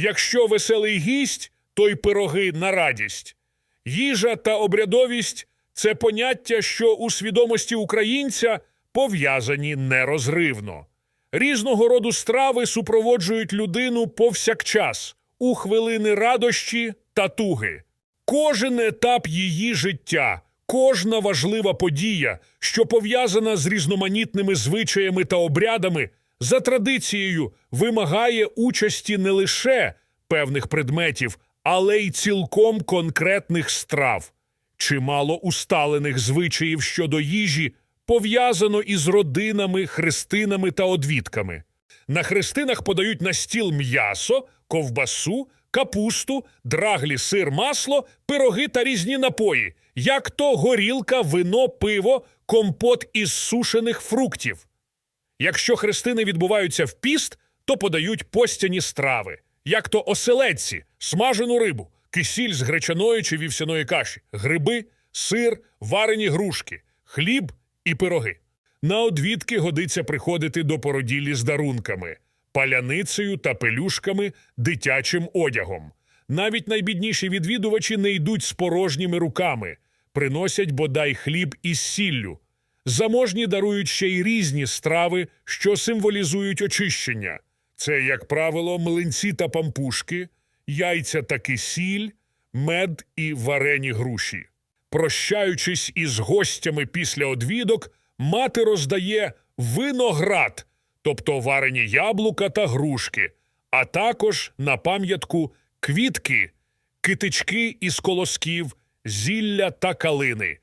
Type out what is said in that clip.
Якщо веселий гість, то й пироги на радість. Їжа та обрядовість це поняття, що у свідомості українця пов'язані нерозривно. Різного роду страви супроводжують людину повсякчас у хвилини радощі та туги. Кожен етап її життя, кожна важлива подія, що пов'язана з різноманітними звичаями та обрядами, за традицією вимагає участі не лише певних предметів, але й цілком конкретних страв. Чимало усталених звичаїв щодо їжі пов'язано із родинами, хрестинами та одвідками. На хрестинах подають на стіл м'ясо, ковбасу, капусту, драглі, сир, масло, пироги та різні напої, як то горілка, вино, пиво, компот із сушених фруктів. Якщо хрестини відбуваються в піст, то подають постяні страви, як то оселедці, смажену рибу, кисіль з гречаної чи вівсяної каші, гриби, сир, варені грушки, хліб і пироги. На одвідки годиться приходити до породілі з дарунками, паляницею та пелюшками, дитячим одягом. Навіть найбідніші відвідувачі не йдуть з порожніми руками, приносять бодай хліб із сіллю. Заможні дарують ще й різні страви, що символізують очищення. Це, як правило, млинці та пампушки, яйця та кисіль, мед і варені груші. Прощаючись із гостями після одвідок, мати роздає виноград, тобто варені яблука та грушки, а також на пам'ятку квітки, китички із колосків, зілля та калини.